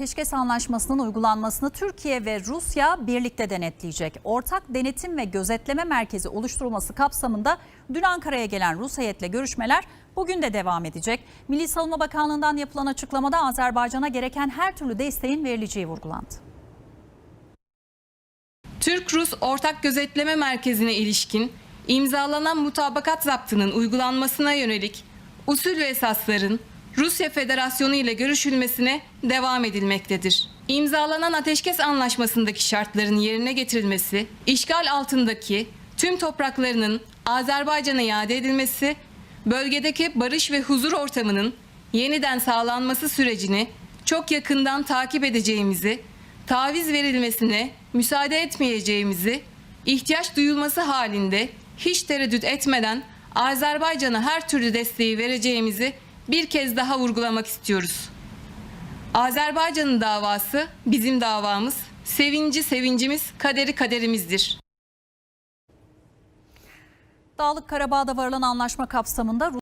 Ateşkes Anlaşması'nın uygulanmasını Türkiye ve Rusya birlikte denetleyecek. Ortak denetim ve gözetleme merkezi oluşturulması kapsamında dün Ankara'ya gelen Rus heyetle görüşmeler bugün de devam edecek. Milli Savunma Bakanlığı'ndan yapılan açıklamada Azerbaycan'a gereken her türlü desteğin verileceği vurgulandı. Türk-Rus Ortak Gözetleme Merkezi'ne ilişkin imzalanan mutabakat zaptının uygulanmasına yönelik usul ve esasların Rusya Federasyonu ile görüşülmesine devam edilmektedir. İmzalanan ateşkes anlaşmasındaki şartların yerine getirilmesi, işgal altındaki tüm topraklarının Azerbaycan'a iade edilmesi, bölgedeki barış ve huzur ortamının yeniden sağlanması sürecini çok yakından takip edeceğimizi, taviz verilmesine müsaade etmeyeceğimizi, ihtiyaç duyulması halinde hiç tereddüt etmeden Azerbaycan'a her türlü desteği vereceğimizi bir kez daha vurgulamak istiyoruz. Azerbaycan'ın davası bizim davamız, sevinci sevincimiz, kaderi kaderimizdir. Dağlık Karabağ'da varılan anlaşma kapsamında